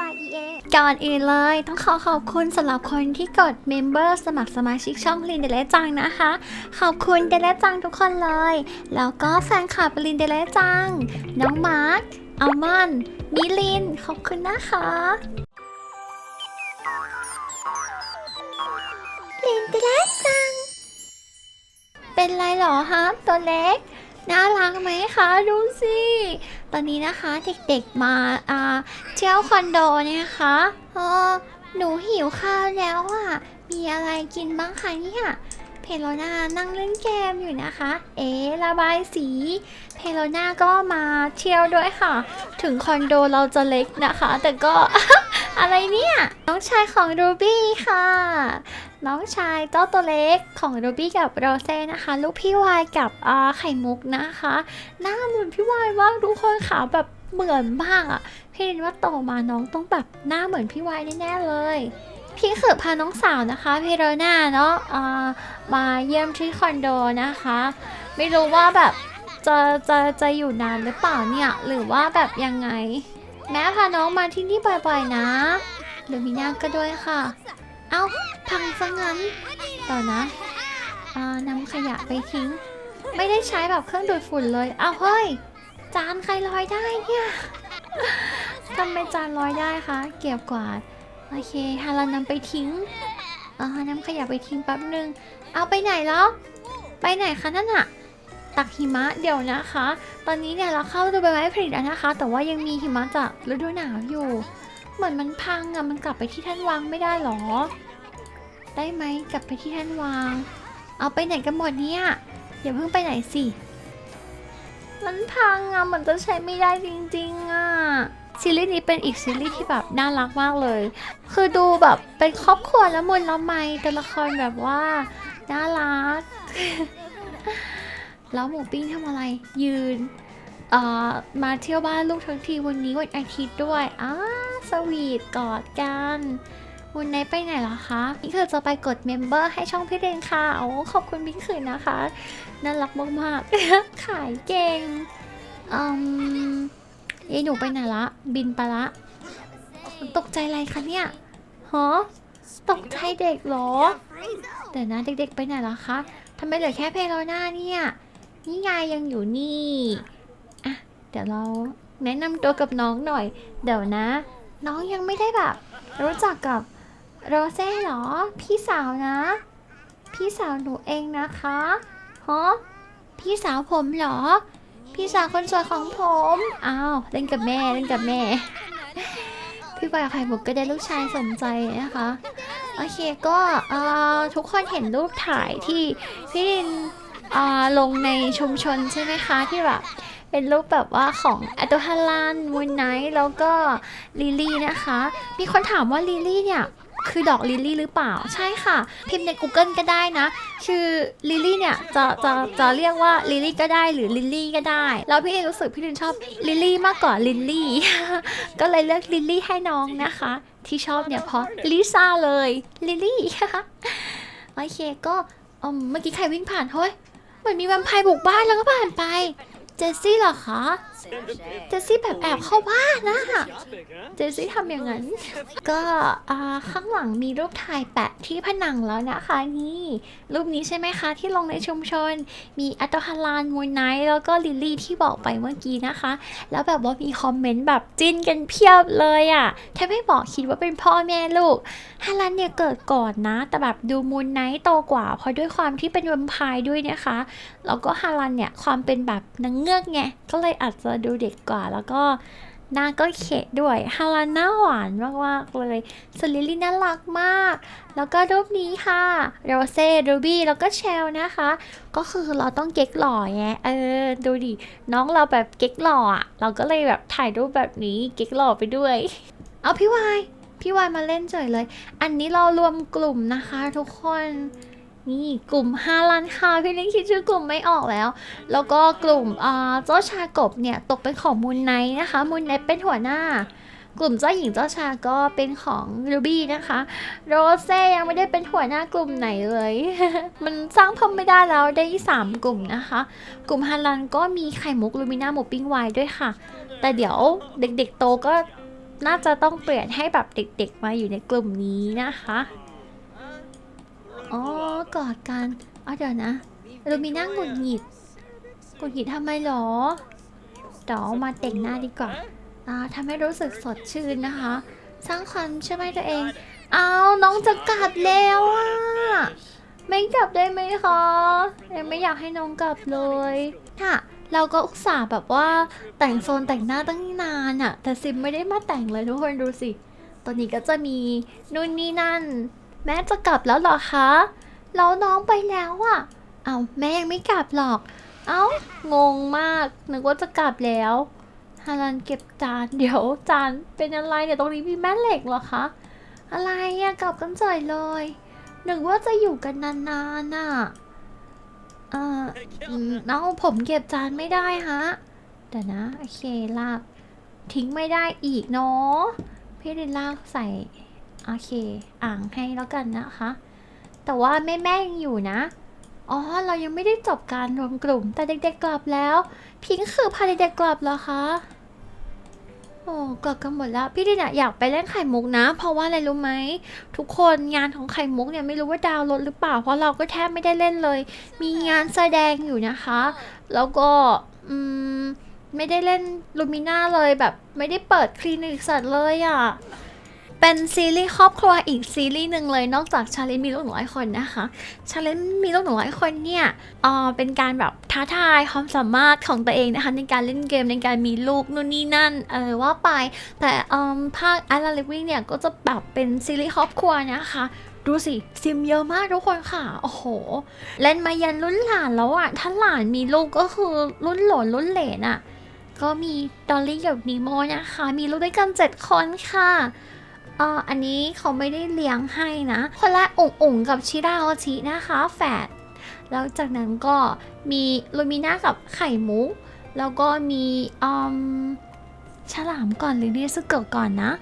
บาย EA ก่อนอื่นเลย ต้องขอขอบคุณสำหรับคนที่กด Member สมัครสมาชิกช่องลินเดเลจังนะคะ ขอบคุณเดเลจังทุกคนเลย แล้วก็แฟนคลับลินเดเลจัง น้องมาร์คอัลมอนด์มิลิน ขอบคุณนะคะลินเดเลจัง เป็นไรเหรอฮะตัวเล็ก น่ารักไหมคะดูสิตอนนี้นะคะเด็กๆมาอ่าเที่ยวคอนโดเนี่ยนะคะเออหนูหิวข้าวแล้วอะ มีอะไรกินบ้างคะเนี่ยเพโลนานั่งเล่นเกมอยู่นะคะ เอ๊ะระบายสี เพโลนาก็มาเที่ยวด้วยค่ะ ถึงคอนโดเราจะเล็กนะคะ แต่ก็อะไรเนี่ย น้องชายของรูบี้ค่ะ น้องชายเจ้าตัวเล็กของรูบี้กับโรเซ่นะคะ ลูกพี่วายกับอ่าไข่มุกนะคะ หน้าเหมือนพี่วายมากทุกคนค่ะแบบเหมือนมากอะพี่เห็นว่าโตมาน้องต้องแบบหน้าเหมือนพี่วายแน่ๆเลยพี่เขยพาน้องสาวนะคะเพโรนาเนาะอ่ามาเยี่ยมที่คอนโดนะคะ ไม่รู้ว่าแบบจะจะจะอยู่นานหรือเปล่าเนี่ย หรือว่าแบบยังไง แม่พาน้องมาที่นี่บ่อยๆนะลูมิน่าก็ด้วยค่ะ เอ้าพังซะงั้น ต่อนะอ่านำขยะไปทิ้ง ไม่ได้ใช้แบบเครื่องดูดฝุ่นเลย เอาเฮ้ย จานใครลอยได้เนี่ยทำไมจานลอยได้คะ เก็บกวาด โอเคฮารันนำไปทิ้งอ่านำขยะไปทิ้งแป๊บนึง เอาไปไหนแล้ว ไปไหนคะนั่นอะตักหิมะเดี๋ยวนะคะ ตอนนี้เนี่ยเราเข้าดูใบไม้ผลิแล้วนะคะ แต่ว่ายังมีหิมะจากฤดูหนาวอยู่ เหมือนมันพังอะมันกลับไปที่ท่านวางไม่ได้หรอ ได้ไหมกลับไปที่ท่านวาง เอาไปไหนกันหมดเนี่ยอย่าเพิ่งไปไหนสิ มันพังอะมันจะใช้ไม่ได้จริงๆอะซีรีส์นี้เป็นอีกซีรีส์ที่แบบน่ารักมากเลย คือดูแบบเป็นครอบครัวแล้วมุนละไมแต่ละครแบบว่าน่ารัก แล้วหมูปิ้งทำอะไร ยืน เอ่อ มาเที่ยวบ้านลูกทั้งทีวันนี้วันอาทิตย์ด้วย อ้า สวีทกอดกัน วันไนไปไหนเหรอคะพี่คือจะไปกดเมมเบอร์ให้ช่องพี่เรนค่ะโอ้ขอบคุณพี่คือนะคะน่ารักมากๆขายเก่งอืมเอ้หนูไปไหนละ บินไปละ ตกใจอะไรคะเนี่ยฮะตกใจเด็กเหรอเดี๋ยวนะเด็กๆไปไหนละคะทำไมเหลือแค่เพโลน่าเนี่ยนี่ยายยังอยู่นี่อะเดี๋ยวเราแนะนำตัวกับน้องหน่อย เดี๋ยวนะ น้องยังไม่ได้แบบ รู้จักกับ โรเซ่เหรอ พี่สาวนะ พี่สาวหนูเองนะคะฮะพี่สาวผมเหรอ พี่สาวคนสวยของผมอ้าวเล่นกับแม่เล่นกับแม่ พี่บอยไข่มุกก็ได้ลูกชายสมใจนะคะโอเคก็ทุกคนเห็นรูปถ่ายที่พี่ดินลงในชุมชนใช่ไหมคะที่แบบเป็นรูปแบบว่าของอัตโฮาลันมูนไนท์แล้วก็ลิลี่นะคะ มีคนถามว่าลิลี่เนี่ย คือดอกลิลลี่หรือเปล่า ใช่ค่ะ พิมพ์ใน Google ก็ได้นะคือลิลลี่เนี่ยจะจะจะเรียกว่าลิลลี่ก็ได้หรือลิลลี่ก็ได้ แล้วพี่เองรู้สึกพี่ลินชอบลิลลี่มากกว่าลิลลี่ ก็เลยเลือกลิลลี่ให้น้องนะคะ ที่ชอบเนี่ยเพราะลิซ่าเลยลิลลี่โอเคก็อืมเมื่อกี้ใครวิ่งผ่านเฮ้ยเหมือนมีแวมไพร์บุกบ้านแล้วก็ผ่านไป เจสซี่เหรอคะ เจสซี่แบบแอบเข้าบ้านนะเจสซี่ทำอย่างนั้น ก็อ่าข้างหลังมีรูปถ่ายแปะที่ผนังแล้วนะคะนี่ รูปนี้ใช่ไหมคะที่ลงในชุมชน มีอัตฮาลานมูนไนท์แล้วก็ลิลลี่ที่บอกไปเมื่อกี้นะคะ แล้วแบบว่ามีคอมเมนต์แบบจิ้นกันเพียบเลยอะ่ะแค่ไม่บอกคิดว่าเป็นพ่อแม่ลูกฮาลันเนี่ยเกิดก่อนนะ แต่แบบดูมูนไนท์โตกว่าเพราะด้วยความที่เป็นแวมพร์ด้วยนะคะแล้วก็ฮาลันเนี่ยความเป็นแบบนางเงือกไงก็เลยอาจจะดูเด็กกว่า แล้วก็หน้าก็เขะด้วยฮาลันหน้าหวานมากๆเลยสลิลลี่น่ารักมาก แล้วก็รูปนี้ค่ะโรเซ่รูบี้แล้วก็เชลนะคะ ก็คือเราต้องเก๊กหล่อไงเออดูดิน้องเราแบบเก๊กหล่ออะเราก็เลยแบบถ่ายรูปแบบนี้เก๊กหล่อไปด้วย เอาพี่วายพี่วายมาเล่นเฉยเลย อันนี้เรารวมกลุ่มนะคะ ทุกคน นี่กลุ่มฮาลันค่ะพี่ลิงคิดชื่อกลุ่มไม่ออกแล้ว แล้วก็กลุ่มเจ้าชากบเนี่ยตกเป็นของมูนไนนะคะมูนไนเป็นหัวหน้า กลุ่มเจ้าหญิงเจ้าชาก็เป็นของรูบี้นะคะโรเซ่ยังไม่ได้เป็นหัวหน้ากลุ่มไหนเลย มันสร้างเพิ่มไม่ได้แล้วได้สามกลุ่มนะคะ กลุ่มฮาลันก็มีไข่มุกลูมิน่าหมูปิ้งไวด้วยค่ะ แต่เดี๋ยวเด็กๆโตก็น่าจะต้องเปลี่ยนให้แบบเด็กๆมาอยู่ในกลุ่มนี้นะคะ อ๋อกอดกันเอาเดี๋ยวนะลูมิน่าหงุดหงิดหงุดหงิดทำไมหรอเดี๋ยวเอามาแต่งหน้าดีกว่าอ่าทำให้รู้สึกสดชื่นนะคะ สร้างความเชื่อมั่นตัวเอง เอาน้องจะกลับแล้วอะไม่กลับได้ไหมคะยังไม่อยากให้น้องกลับเลยค่ะเราก็อุตส่าห์แบบว่าแต่งโซนแต่งหน้าตั้งนานอะแต่ซิมไม่ได้มาแต่งเลยทุกคนดูสิ ตอนนี้ก็จะมีนู่นนี่นั่น แม่จะกลับแล้วเหรอคะ แล้วน้องไปแล้วอะเอาแม่ยังไม่กลับหรอก เอางงมาก นึกว่าจะกลับแล้วฮารันเก็บจาน เดี๋ยวจานเป็นอะไรเนี่ยตรงนี้มีแม่เหล็กเหรอคะ อะไรอะกลับกันจ่อยเลย นึกว่าจะอยู่กันนานๆน่ะเอออืมเอาผมเก็บจานไม่ได้ฮะเดี๋ยวนะ โอเคลากทิ้งไม่ได้อีกเนาะพี่ดินลากใส่ โอเค อ่างให้แล้วกันนะคะ แต่ว่าแม่แม่ยังอยู่นะ อ๋อ เรายังไม่ได้จบการรวมกลุ่ม แต่เด็กๆกลับแล้ว พิงค์คือพาเด็กๆกลับเหรอคะ โอ้กลับกันหมดแล้ว พี่ดินอะอยากไปเล่นไข่มุกนะ เพราะว่าอะไรรู้ไหม ทุกคนงานของไข่มุกเนี่ยไม่รู้ว่าดาวลดหรือเปล่า เพราะเราก็แทบไม่ได้เล่นเลย มีงานแสดงอยู่นะคะ แล้วก็ อืม ไม่ได้เล่นลูมิน่าเลยแบบ ไม่ได้เปิดคลินิกสัตว์เลยอะ เป็นซีรีส์ครอบครัวอีกซีรีส์หนึ่งเลยนอกจากชาเลนมีลูกหนึ่งร้อยคนนะคะชาเลนมีลูกหนึ่งร้อยคนเนี่ยเออเป็นการแบบท้าทายความสามารถของตัวเองนะคะในการเล่นเกมในการมีลูกนู่นนี่นั่นเออว่าไป แต่เออภาค a l a l i v i n g เนี่ยก็จะแบบเป็นซีรีส์ครอบครัวนะคะดูสิ ซิมเยอะมากทุกคนค่ะ โอ้โห เล่นมายันรุ่นหลานแล้วอะถ้าหลานมีลูกก็คือรุ่นหลนรุ่นเหลนอะก็มีดอลลี่กับนีโมนะคะ มีลูกด้วยกันเจ็ดคนค่ะ เอออันนี้เขาไม่ได้เลี้ยงให้นะ คนละองค์องกับชิราโอชินะคะ แฝด แล้วจากนั้นก็มีลูมิน่ากับไข่มุก แล้วก็มีอมฉลามก่อนหรือเนสโกะก่อนนะ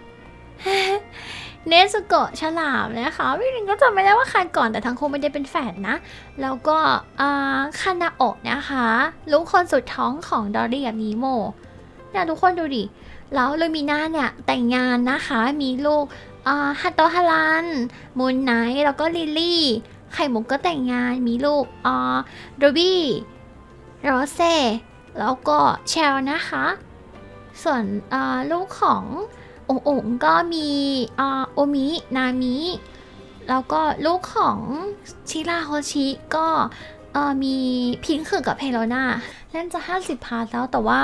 เนสโกะฉลามนะคะพี่ลิงก็จำไม่ได้ว่าใครก่อนแต่ทั้งคู่ไม่ได้เป็นแฝดนะ แล้วก็อ่าคานาโอะนะคะลูกคนสุดท้องของดอรี่กับนีโมเนี่ยทุกคนดูดิ แล้วลูมิน่าเนี่ยแต่งงานนะคะ มีลูกฮัตโตฮารันมูนไนท์แล้วก็ลิลลี่ ไข่มุกก็แต่งงาน มีลูกอ่าโดบี้โรเซ่แล้วก็เชลนะคะ ส่วนลูกขององค์องก็มีอ่าโอมินามิแล้วก็ลูกของชิราโฮชิก็มีพิงค์กับเพโลนาเล่นจะ 50 พาร์ทแล้วแต่ว่า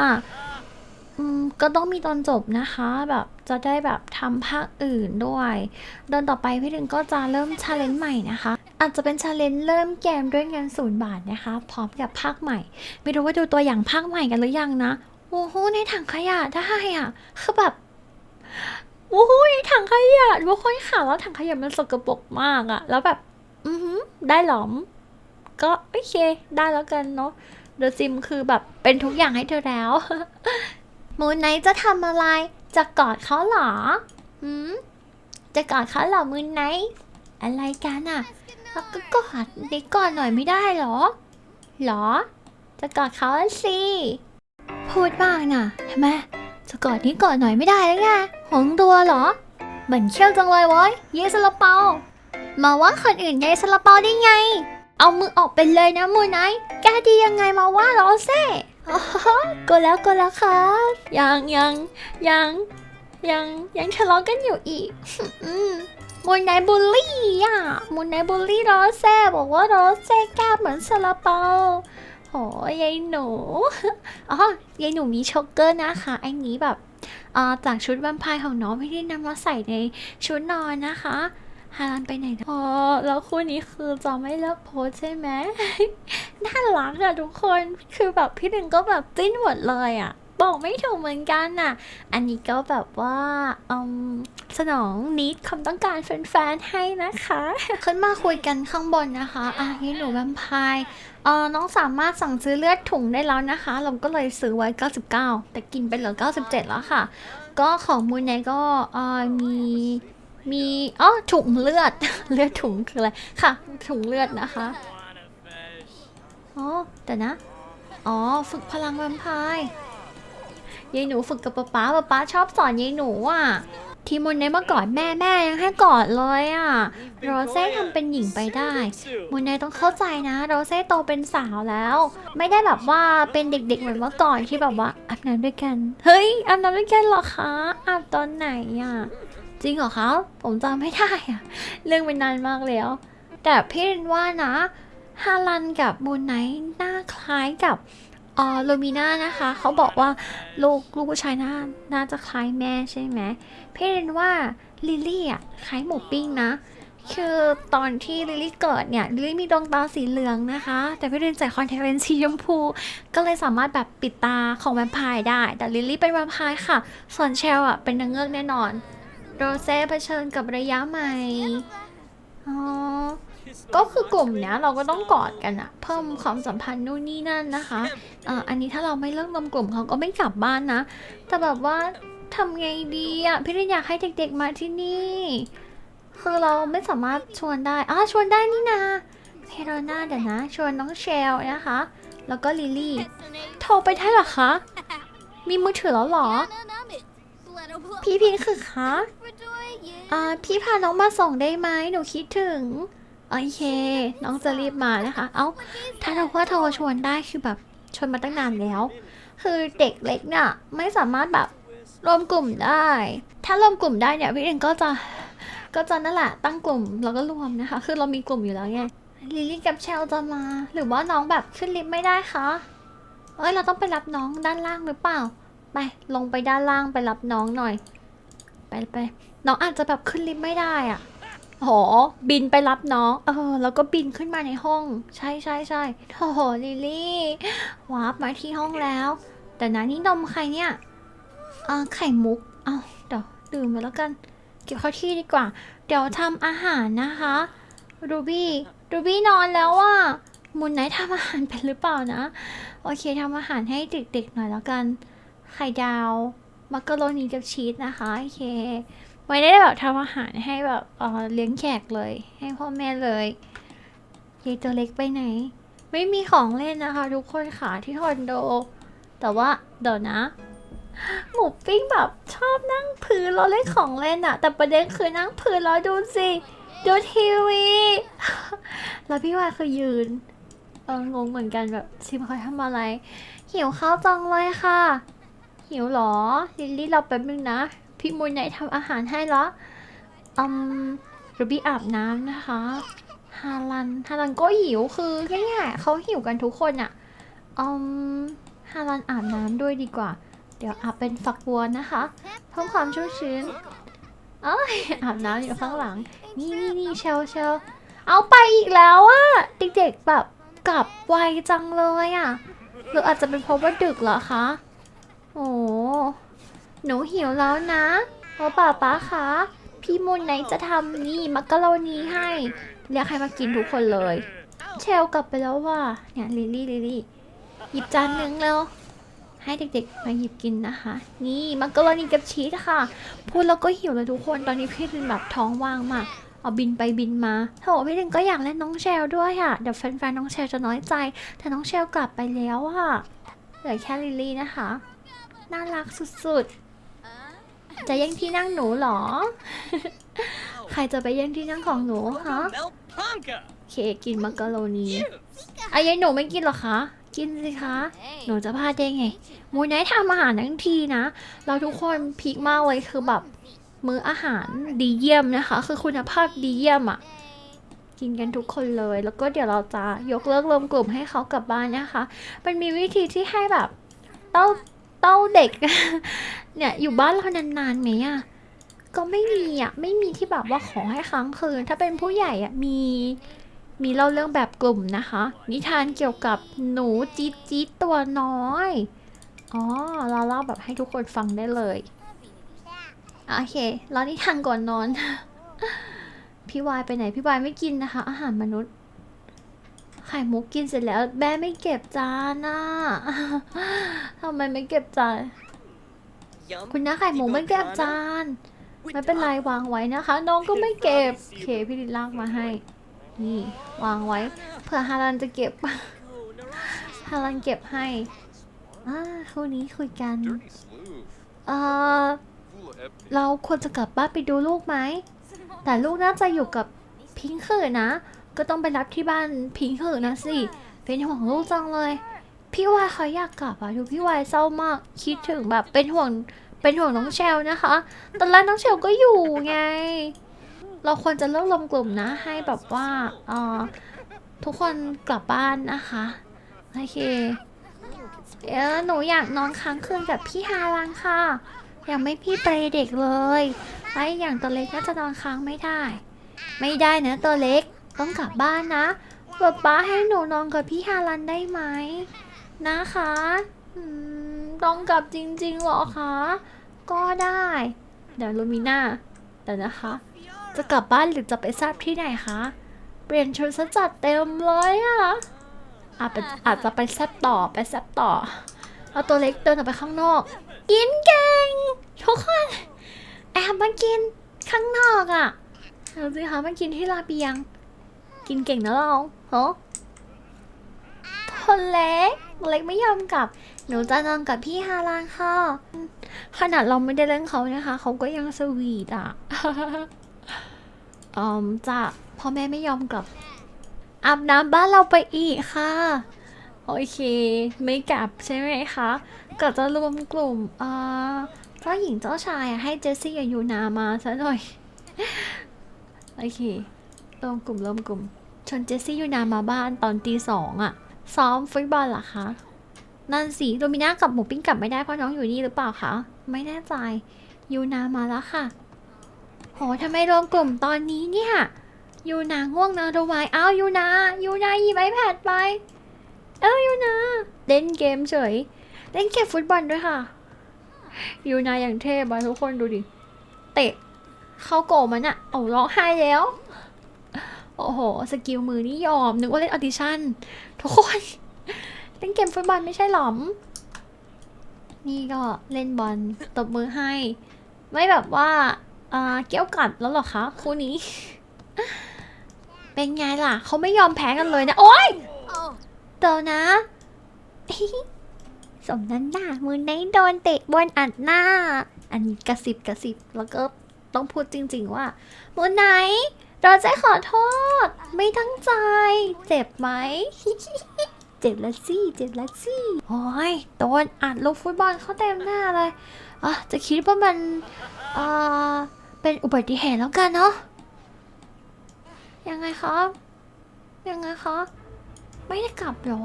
อืมก็ต้องมีตอนจบนะคะ แบบจะได้แบบทำภาคอื่นด้วยเดินต่อไปพี่ถึงก็จะเริ่มชาเลนจ์ใหม่นะคะ อาจจะเป็นชาเลนจ์เริ่มเกมด้วยเงินศูนย์บาทนะคะ พร้อมกับภาคใหม่ ไม่รู้ว่าดูตัวอย่างภาคใหม่กันหรือยังนะโอ้โหในถังขยะได้อะคือแบบโอ้โหในถังขยะทุกคนค่ะแล้วถังขยะมันสกปรกมากอะแล้วแบบ อือหือได้หรอม ก็โอเค ได้แล้วกันเนาะเดอะซิมคือแบบเป็นทุกอย่างให้เธอแล้ว มูนไนท์จะทำอะไร จะกอดเขาเหรอหืมจะกอดเขาเหรอมูนไนท์อะไรกันอะเราก็กอดเด็กก่อนหน่อยไม่ได้เหรอเหรอ จะกอดเขาสิพูดมากน่ะทำไมจะกอดนี้ก่อนหน่อยไม่ได้แล้วไงหงตัวเหรอเหมือนเขี้ยวจังเลยว้ยเยสลาเปามาว่าคนอื่นเยสลาเปาได้ไง เอามือออกไปเลยนะมูนไนท์แกดียังไงมาว่าเราเซ่ อ๋อก็แล้วก็แล้วครับยังยังยังยังยังทะเลาะกันอยู่อีกอืมมูนไนบูลลี่อะมูนไนบูลลี่โรเซ่บอกว่าโรเซ่แก้มเหมือนซาลาเปาโหยายหนูอ๋อยายหนูมีช็อกเกอร์นะคะอันนี้แบบเอ่อจากชุดแวมไพร์ของน้องไม่ได้นำมาใส่ในชุดนอนนะคะ ฮารันไปไหนนะอ๋อแล้วคู่นี้คือจะไม่เลิกโพสใช่ไหมน่ารักอะทุกคนคือแบบพี่หนึ่งก็แบบจิ้นหมดเลยอะบอกไม่ถูกเหมือนกันน่ะ อันนี้ก็แบบว่าอืมสนองนิดความต้องการแฟนๆให้นะคะ ขึ้นมาคุยกันข้างบนนะคะ อะยี่หนูแวมไพร์เออน้องสามารถสั่งซื้อเลือดถุงได้แล้วนะคะ เราก็เลยซื้อไว้ 99 แต่กินไปเหลือ 97 แล้วค่ะ ก็ของมูลไนก็เออมี มีอ๋อถุงเลือด เลือดถุงคืออะไรค่ะ ถุงเลือดนะคะอ๋อแต่นะ อ๋อ ฝึกพลังแวมไพร์ยายหนูฝึกกับป๊าป๊าป๊าป๊าชอบสอนยายหนูอะ ทีมุนเนยมากอดแม่แม่ยังให้กอดเลยอะโรเซ่ทำเป็นหญิงไปได้มุนเนต้องเข้าใจนะโรเซ่โตเป็นสาวแล้ว ไม่ได้แบบว่าเป็นเด็กๆ เหมือนเมื่อก่อนที่แบบว่าอาบน้ำด้วยกัน เฮ้ยอาบน้ำด้วยกันเหรอคะอาบตอนไหนอะ จริงเหรอคะผมจำไม่ได้อะเรื่องเป็นนานมากแล้ว แต่พี่เรนว่านะฮารันกับมูนไนท์หน้าคล้ายกับเออโลมิน่านะคะ เขาบอกว่าลูกลูกผู้ชายหน้าน่าจะคล้ายแม่ใช่ไหมพี่เรนว่าลิลลี่อะคล้ายหมูปิ้งนะ คือตอนที่ลิลลี่เกิดเนี่ยลิลลี่มีดวงตาสีเหลืองนะคะ แต่พี่เรนใส่คอนแทคเลนส์สีชมพู ก็เลยสามารถแบบปิดตาของแวมไพร์ได้ แต่ลิลลี่เป็นแวมไพร์ค่ะ ส่วนเชลอะเป็นนางเงือกแน่นอน โรเซ่เผชิญกับระยะใหม่ อ๋อ ก็คือกลุ่มเนี้ยเราก็ต้องกอดกันอะเพิ่มความสัมพันธ์นู่นนี่นั่นนะคะอ่าอันนี้ถ้าเราไม่เลิกรวมกลุ่มเขาก็ไม่กลับบ้านนะ แต่แบบว่าทำไงดีอะพี่เรนอยากให้เด็กๆมาที่นี่ คือเราไม่สามารถชวนได้อ่าชวนได้นี่นาเพโรนาเดี๋ยวนะ ชวนน้องเชลนะคะ แล้วก็ลิลลี่ โทรไปได้หรอคะ มีมือถือแล้วหรอ พี่พิงค์คือคะ อ่าพี่พาน้องมาส่งได้ไหมหนูคิดถึง โอเค น้องจะรีบมานะคะ เอ้า ถ้าเราว่าโทรชวนได้คือแบบชวนมาตั้งนานแล้ว คือเด็กเล็กเนี่ยไม่สามารถแบบรวมกลุ่มได้ ถ้ารวมกลุ่มได้เนี่ยพี่เองก็จะก็จะนั่นแหละตั้งกลุ่มแล้วก็รวมนะคะ คือเรามีกลุ่มอยู่แล้วไงลิลลี่กับเชลจะมา หรือว่าน้องแบบขึ้นลิฟต์ไม่ได้คะเอ้ยเราต้องไปรับน้องด้านล่างหรือเปล่า ไปลงไปด้านล่างไปรับน้องหน่อย ไปไป น้องอาจจะแบบขึ้นลิฟต์ไม่ได้อะโหบินไปรับน้อง เออ แล้วก็บินขึ้นมาในห้อง ใช่ใช่ใช่โอ้โหลิลลี่วาร์ปมาที่ห้องแล้ว แต่นะนี่นมใครเนี่ยอ่าไข่มุก เอาเดี๋ยวดื่มไปแล้วกัน เก็บเข้าที่ดีกว่า เดี๋ยวทำอาหารนะคะรูบี้รูบี้นอนแล้วอะมุนไหนทำอาหารเป็นหรือเปล่านะ โอเคทำอาหารให้เด็กๆหน่อยแล้วกัน ไข่ดาว มักกะโรนีกับชีสนะคะ โอเค ไม่ได้แบบทำอาหารให้แบบเออเลี้ยงแขกเลย ให้พ่อแม่เลยยายตัวเล็กไปไหน ไม่มีของเล่นนะคะ ทุกคนค่ะที่คอนโด แต่ว่าเดี๋ยวนะ หมูปิ้งแบบชอบนั่งพื้นแล้วเล่นของเล่นอะแต่ประเด็นคือนั่งพื้นแล้วดูสิดูทีวี แล้วพี่วายคือยืน เอองงเหมือนกันแบบชิมเขาทำอะไร หิวข้าวจังเลยค่ะ หิวหรอลิลลี่เรอแป๊บนึงนะ พี่มูนไหนทำอาหารให้ละอืมรูบี้อาบน้ำนะคะฮารันฮารันก็หิวคือง่ายๆเขาหิวกันทุกคนอะอืมฮารันอาบน้ำด้วยดีกว่า เดี๋ยวอาบเป็นฝักบัวนะคะเพิ่มความชุ่มชื้นเอ้ยอาบน้ำอยู่ข้างหลัง นี่นี่นี่เชลเชลเอาไปอีกแล้วอะเด็กๆแบบกลับไวจังเลยอะหรืออาจจะเป็นเพราะว่าดึกเหรอคะ โอ้ หนูหิวแล้วนะเพราะป้าป้าคะพี่มุนไหนจะทำนี่มักกะโรนีให้เรียกให้มากินทุกคนเลย เชลกลับไปแล้วว่าเนี่ยลิลลี่ลิลลี่หยิบจานหนึ่งแล้วให้เด็กๆมาหยิบกินนะคะ นี่มักกะโรนีกับชีสค่ะ พูดแล้วก็หิวเลยทุกคนตอนนี้พี่ลินแบบท้องว่างมากเอาบินไปบินมาโถพี่ลินก็อยากเล่นน้องเชลด้วยค่ะเดี๋ยวแฟนๆน้องเชลจะน้อยใจแต่น้องเชลกลับไปแล้วอะเหลือแค่ลิลลี่นะคะ น่ารักสุดๆ จะแย่งที่นั่งหนูเหรอ ใครจะไปแย่งที่นั่งของหนูฮะโอเคกินมักกะโรนีอายายหนูไม่กินเหรอคะ กินสิคะ หนูจะพลาดได้ไง มูนไนท์ทำอาหารทั้งทีนะ เราทุกคนพีคมากเลยคือแบบมื้ออาหารดีเยี่ยมนะคะ คือคุณภาพดีเยี่ยมอะ่ะกินกันทุกคนเลย แล้วก็เดี๋ยวเราจะยกเลิกรวมกลุ่มให้เขากลับบ้านนะคะ มันมีวิธีที่ให้แบบเต้า เต้าเด็ก เนี่ยอยู่บ้านเรานานๆไหมอะ่ะก็ไม่มีอะไม่มีที่แบบว่าขอให้ค้างคืน ถ้าเป็นผู้ใหญ่อะมีมีเล่าเรื่องแบบกลุ่มนะคะ นิทานเกี่ยวกับหนูจี๊ดจี๊ดตัวน้อยอ๋อเราเล่าแบบให้ทุกคนฟังได้เลยโอเคแล้วนิทานก่อนนอน พี่วายไปไหนพี่วายไม่กินนะคะ อาหารมนุษย์ ไข่มุกกินเสร็จแล้วแม่ไม่เก็บจานน่ะทำไมไม่เก็บจาน คุณน้าไข่มุกไม่เก็บจานไม่เป็นไรวางไว้นะคะ น้องก็ไม่เก็บโอเคพี่ลินลากมาให้ นี่วางไว้เผื่อฮารันจะเก็บฮารันเก็บให้อ่าคู่นี้คุยกันเออเราควรจะกลับบ้านไปดูลูกไหมแต่ลูกน่าจะอยู่กับพิงค์คือนะ ก็ต้องไปรับที่บ้านพิงค์คือนะสิเป็นห่วงลูกจังเลย พี่วายเขาอยากกลับอะดูพี่วายเศร้ามาก คิดถึงแบบเป็นห่วงเป็นห่วงน้องเชลนะคะตอนแรกน้องเชลก็อยู่ไง เราควรจะเลิกรวมกลุ่มนะให้แบบว่าเอ่อทุกคนกลับบ้านนะคะโอเคเออหนูอยากนอนค้างคืนกับพี่ฮารังค่ะยังไม่พี่เปรย์เด็กเลยไอ้อย่างตัวเล็กน่าจะนอนค้างไม่ได้ ไม่ได้นะตัวเล็ก ต้องกลับบ้านนะป๊าป๊าให้หนูนอนกับพี่ฮารันได้ไหมนะคะต้องกลับจริงๆหรอคะ ก็ได้ เดี๋ยวลูมิน่าเดี๋ยวนะคะ จะกลับบ้านหรือจะไปทราบที่ไหนคะ เปลี่ยนชุดซะจัดเต็มเลยอะอาจไปอาจจะไปแซบต่อไปแซบต่อ เอาตัวเล็กเดินออกไปข้างนอก กินเก่งทุกคนแอบมากินข้างนอกอะ่ะเอาสิคะมากินที่ระเบียง กินเก่งนะเราเหรอตัวเล็ก เล็กไม่ยอมกลับ หนูจะนอนกับพี่ฮารานค่ะ ขนาดเราไม่ได้เล่นเขานะคะ เขาก็ยังสวีทอะอมจะพ่อแม่ไม่ยอมกลับ อาบน้ำบ้านเราไปอีกค่ะ โอเค ไม่กลับใช่ไหมคะก็จะรวมกลุ่มเอ่อเจ้าหญิงเจ้าชายให้เจสซี่กับยูนามาซะหน่อย โอเครวมกลุ่มรวมกลุ่ม ชวนเจสซี่ยูนามาบ้านตอนตีสองอะซ้อมฟุตบอลเหรอคะนั่นสิโดมิน่ากับหมูปิ้งกลับไม่ได้เพราะน้องอยู่นี่หรือเปล่าคะไม่แน่ใจยูนามาแล้วค่ะโหทำไมรวมกลุ่มตอนนี้เนี่ยยูนาง่วงนอนรู้ไหมอ้าวยูนายูนาหยิบไอแพดไป เอ้ายูนาเล่นเกมเฉยเล่นเกมฟุตบอลด้วยค่ะยูนาอย่างเทพอะทุกคนดูดิ เตะ เข้าโกมันอะเอาร้องไห้แล้ว โอ้โห สกิลมือนี่ยอม นึกว่าเล่นออดิชั่น ทุกคน เล่นเกมฟุตบอลไม่ใช่หรอม นี่ก็เล่นบอลตบมือให้ ไม่แบบว่าอ่าเกี้ยวกัดแล้วหรอคะ คู่นี้ เป็นไงล่ะ เขาไม่ยอมแพ้กันเลยนะ โอ๊ยเดี๋ยวนะ สมนั้นหน้ามือไหนโดนเตะบอลอัดหน้า อันนี้กระสิบกระสิบแล้วก็ต้องพูดจริง ๆ ว่ามือไหน เราจะขอโทษ ไม่ตั้งใจ เจ็บไหม เจ็บและสิเจ็บและสิโอ้ยโดนอัดลูกฟุตบอลเข้าเต็มหน้าเลยอะจะคิดว่ามันอ่าเป็นอุบัติเหตุแล้วกันเนาะยังไงครับ ยังไงคะไม่ได้กลับหรอ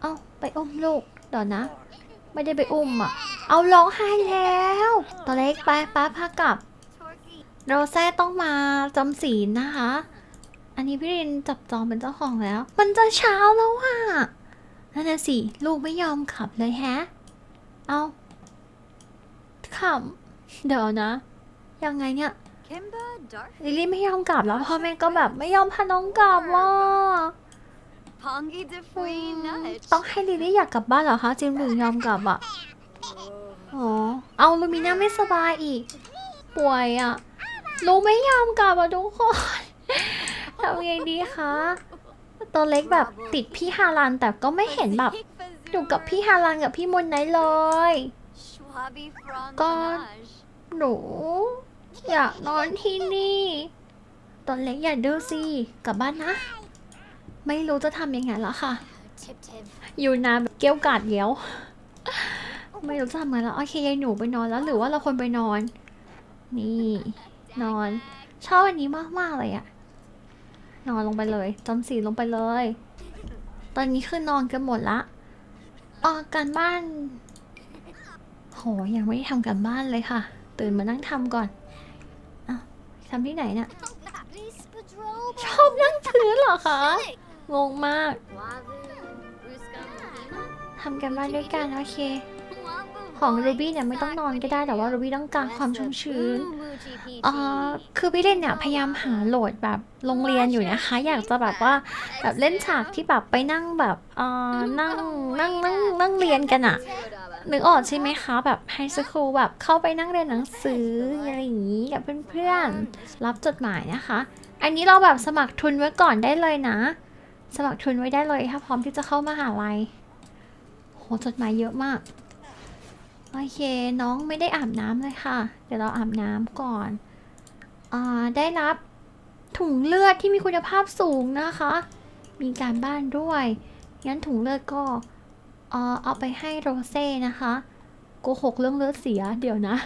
เอาไปอุ้มลูกเดี๋ยวนะ ไม่ได้ไปอุ้มอะ เอาร้องไห้แล้ว ตัวเล็กไปป้าพากลับ โรเซ่ต้องมาจำศีลนะคะ อันนี้พี่รินจับจองเป็นเจ้าของแล้ว มันจะเช้าแล้วว่ะนั่นน่ะสิ ลูกไม่ยอมขับเลยแฮะ เอาขับ เดี๋ยวนะ ยังไงเนี่ย Kimber, Dark, ลิลลี่ไม่ยอมกลับแล้วพ่อแม่ก็แบบไม่ยอมพาน้องกลับว่ะ Pongi de Fui อืม Nudge. ต้องให้ลิลลี่อยากกลับบ้านเหรอคะจิมถึงยอมกลับอะอ๋อเอาลูมิน่าไม่สบายอีก ป่วยอะ ลูไม่ยอมกลับอะทุกคนทำไงดีคะตัวเล็กแบบติดพี่ฮารันแต่ก็ไม่เห็นแบบอยู่กับพี่ฮารันกับพี่มนไนเลย Schwabi Frong God. Menage. หนู อยากนอนที่นี่ตัวเล็กอย่าดื้อสิกลับบ้านนะ ไม่รู้จะทำยังไงแล้วค่ะ อยู่นานแบบเกี้ยวกาดเลี้ยวไม่รู้จะทำไงแล้วโอเคยายหนูไปนอนแล้วหรือว่าเราควรไปนอน นี่ นอน ชอบอันนี้มากมากๆเลยอะนอนลงไปเลยจำสีลงไปเลย ตอนนี้คือนอนกันหมดละออกการบ้าน โหยังไม่ได้ทำการบ้านเลยค่ะ ตื่นมานั่งทำก่อนอะทำที่ไหนเนี่ยชอบนั่งพื้นเหรอคะ งงมากทำกันบ้านด้วยกัน โอเค ของรูบี้เนี่ยไม่ต้องนอนก็ได้แต่ว่ารูบี้ต้องการความชุ่มชื้นเอ่อคือพี่เล่นเนี่ยพยายามหาโหลดแบบโรงเรียนอยู่นะคะ อยากจะแบบว่าแบบเล่นฉากที่แบบไปนั่งแบบเอ่อนั่งนั่งนั่งนั่งเรียนกันอะนึกออกใช่ไหมคะแบบไฮสคูลแบบเข้าไปนั่งเรียนหนังสืออะไรอย่างนี้กับเพื่อนๆรับจดหมายนะคะ อันนี้เราแบบสมัครทุนไว้ก่อนได้เลยนะ สมัครทุนไว้ได้เลยถ้าพร้อมที่จะเข้ามาหาลัยโหจดหมายเยอะมาก โอเค น้องไม่ได้อาบน้ำเลยค่ะ เดี๋ยวเราอาบน้ำก่อนอ่าได้รับถุงเลือดที่มีคุณภาพสูงนะคะ มีการบ้านด้วย งั้นถุงเลือดก็เอ่อเอาไปให้โรเซ่นะคะ โกหกเรื่องเลือดเสีย เดี๋ยวนะ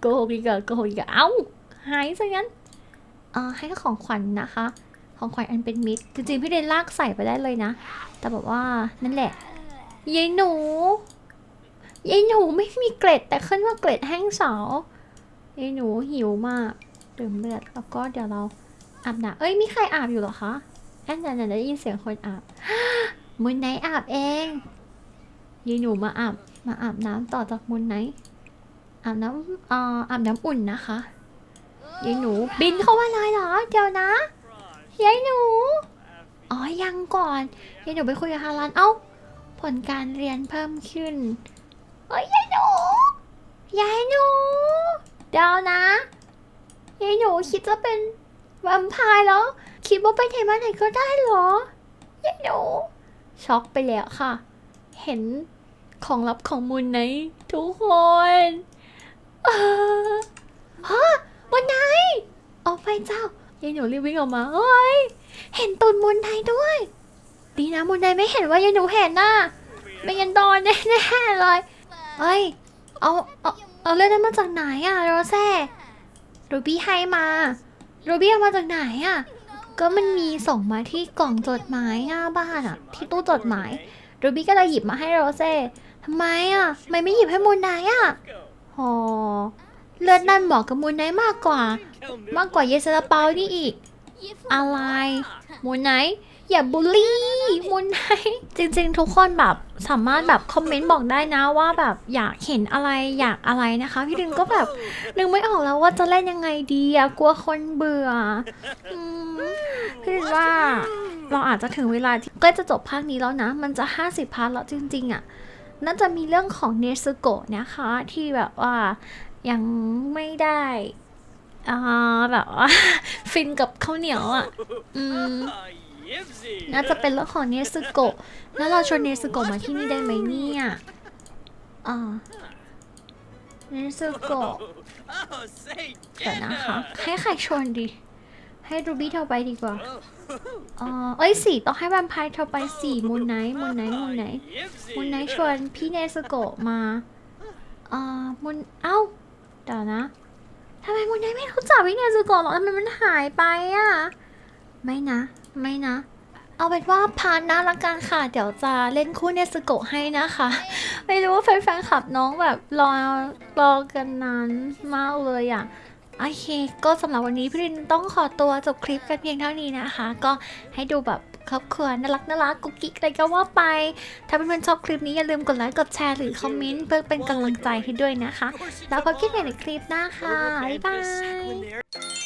โกหกอีกเหรอโกหกอีกอเอ้า หายซะงั้นเอ่อให้ของขวัญนะคะ ของขวัญอันเป็นมิตร จริงๆ พี่เดนลากใส่ไปได้เลยนะ แต่แบบว่านั่นแหละยายหนู ยายหนูไม่มีเกล็ดแต่ขึ้นว่าเกล็ดแห้งเสายายหนูหิวมากดื่มเลือดแล้วก็เดี๋ยวเราอาบน้ำเอ้ยมีใครอาบอยู่หรอคะแอนนาได้ยินเสียงคนอาบมุนไนอาบเองยายหนูมาอาบมาอาบน้ำต่อจากมุนไนอาบน้ำอ่ออาบน้ำอุ่นนะคะยายหนูบินเข้ามาเลยเหรอเดี๋ยวนะยายหนูอ๋อยังก่อนยายหนูไปคุยกับฮารันเอ้าผลการเรียนเพิ่มขึ้น เอ้ยยายหนูยายหนูเดี๋ยวนะยายหนูคิดจะเป็นแวมไพร์แล้ว คิดว่าไปไหนมาไหนก็ได้เหรอยายหนูช็อกไปแล้วค่ะ เห็นของลับของมุนไนทุกคนฮะมุนไนออกไปเจ้ายายหนูรีบวิ่งออกมาเฮ้ยเห็นตุนมุนไนด้วย ดีนะมุนไนไม่เห็นว่ายายหนูเห็นน่ะไม่งั้นโดนแน่ๆเลย เฮ้ย เอาเอาเอาเรื่องนั้นมาจากไหนอะโรเซ่รูบี้ให้มารูบี้เอามาจากไหนอะก็มันมีส่งมาที่กล่องจดหมายหน้าบ้านอะที่ตู้จดหมายรูบี้ก็เลยหยิบมาให้โรเซ่ทำไมอะทำไมไม่หยิบให้มูนไนอะโอเลือดนั่นเหมาะกับมูนไนมากกว่า มากกว่าเยสลาเปานี่อีก อะไรมูนไน อย่าบูลลี่มูนไนจริง ๆ ทุกคนแบบสามารถแบบคอมเมนต์บอกได้นะว่าแบบอยากเห็นอะไรอยากอะไรนะคะ พี่ดึงก็แบบนึกไม่ออกแล้วว่าจะเล่นยังไงดีอะกลัวคนเบื่ออืมพี่ดึงว่าเราอาจจะถึงเวลาที่ใกล้จะจบภาคนี้แล้วนะ มันจะ 50พาร์ทแล้วจริง ๆอะน่าจะมีเรื่องของเนสโกะนะคะ ที่แบบว่ายังไม่ได้อ่าแบบว่า ฟินกับข้าวเหนียวอะ อืม น่าจะเป็นเรื่องของเนสโกะแล้วเราชวนเนสโกะมาที่นี่ได้ไหมเนี่ยอ่าเนสโกะเดี๋ยวนะคะให้ใครชวนดี ให้รูบี้เท่าไปดีกว่าอ๋อเอ้ยสี่ต้องให้แวมไพร์เท่าไปสี่มูนไนท์มูนไนท์มูนไนท์มูนไนท์ชวนพี่เนสโกะมาอ่ามูนเอ้าเดี๋ยวนะทำไมมูนไนท์ไม่รู้จักพี่เนสโกะหรอทำไมมันหายไปอะไม่นะ ไม่นะ เอาเป็นว่าพาร์ทหน้าละกันค่ะ เดี๋ยวจะเล่นคู่เนสโกะให้นะคะ ไม่รู้ว่าแฟนๆขับน้องแบบรอรอกันนานมากเลยอะ โอเค ก็สำหรับวันนี้พี่รินต้องขอตัวจบคลิปกันเพียงเท่านี้นะคะ ก็ให้ดูแบบครอบครัวน่ารักน่ารักกุ๊กกิ๊กอะไรก็ว่าไป ถ้าเพื่อนๆชอบคลิปนี้อย่าลืมกดไลค์กดแชร์หรือคอมเมนต์เพื่อเป็นกำลังใจให้ด้วยนะคะ แล้วก็คิดกันในคลิปหน้าค่ะ บ๊ายบาย